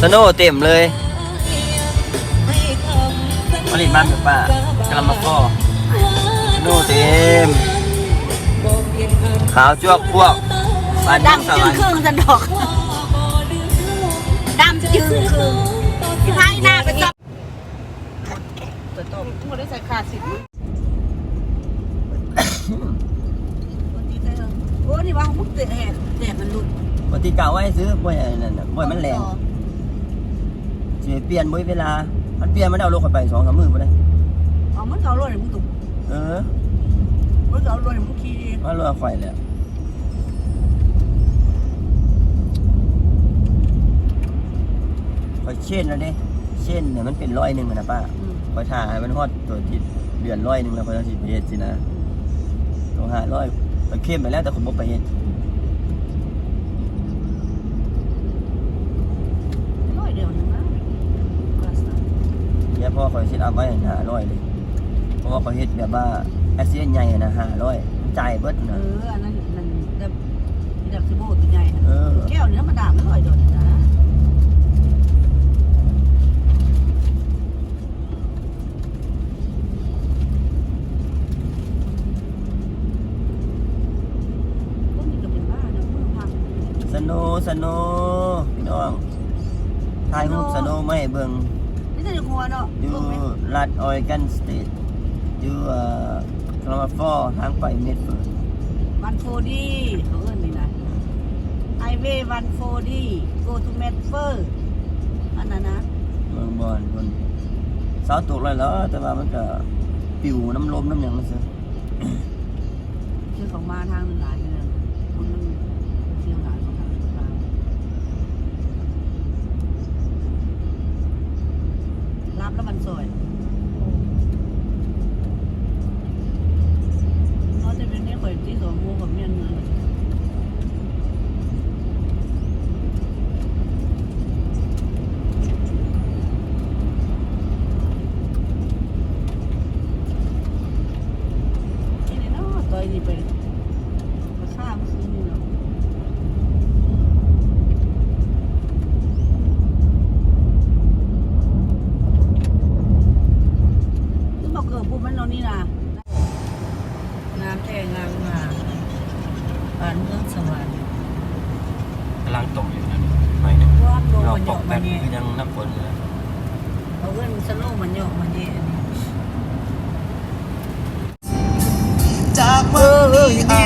สโนว์เต็มเลยผลิตบ้านแบบป้ากำลังมาฟอสโนว์เต็ม ขาวจวกพวกบ้านยุ่งดำสจึวงรรค์ครึ่งสันดอกดำจึงครึ่งพี่พายหน้าไปจับตัวโตหมดได้ใส่ขาสิบโอ้นี่ว่าพวกเตะแหกแดดมันหลุดปกติเก่าไว้ซื้อบ่อยนั่นน่ะบ่อยมันแรง สิเปลี่ยนบ่อยเวลา มันเปลี่ยนมันเอาลงเข้าไปสองสามมื้อบ่ได้เอามันเอารถให้มึงตุกเออมันเอารถให้มึงขี่มันรอข่อยแหละข่อยเช่นแล้วเด้เช่นเนี่ยมันเป็นร้อยหนึ่งอะนะป้าข่อยถ่าให้มันฮอดตัวที่เดือนร้อยหนึ่งแล้วข่อยจะสิไปเฮ็ดสินะต้องหาร้อยข่อยเข้มไปแล้วแต่ข่อยบ่ไปเฮ็ด ร้อยเดียวนึงนะ เดี๋ยวพ่อข่อยเซ็ตอัพไว้หาร้อยเลยเพราะว่าข่อยเฮ็ดแบบว่าแอคซิเดนใหญ่อะนะหาร้อยจ่ายเบิดเอนะออันนั้นมันดับดับซิโบตัวใหญ่เออแก้วนี่ธรรมดาไม่ร้อยเดียวนะพวกนี้ก็เป็นบ้านะพวกพังสโนว์สโนว์พี่น้องถ่ายรูปสโนว์มาให้เบิ่งนี่ จะอยู่หัวเนาะอยู่พวกนี้รัฐออริกอนสเตทอยู่เอ่อคลามาฟอร์ทางไปเมดเฟิร์ดวันโฟดีเขาเอิ้นนี่นะไฮเวย์วันโฟดีโกทูเมดเฟอร์อันนั้นนะเมืองบอนคนเสาตกแล้วแล้ว แต่ว่ามันก็ปิวน้ำลมน้ำหยังมันซะคือของมาทางหลายเลยคนมันเที่ยวหลายของทางหลาย แล้วมันสวยนอกจากเป็นนี่ข่อยที่สองมูกับเมียนเงินนี่เลยเนาะตัวนี้ไปมาฆ่ามันซื้อนี่เนาะ คือบอกเกิดปุ๊บมันเนาะนี่นะงามแท้งามงามบ้านเมืองสวรรค์กำลังตกอยู่นะไม่เนี่ยรอบโลเรามันตหยกอกแบมาบเนี่ยคือยังน้ำฝนเลยเขาเอิ้นสโลว์มันหยอกมาเนี่ยจากเอเมื่ออเออแมนแมนขอเฮ็ด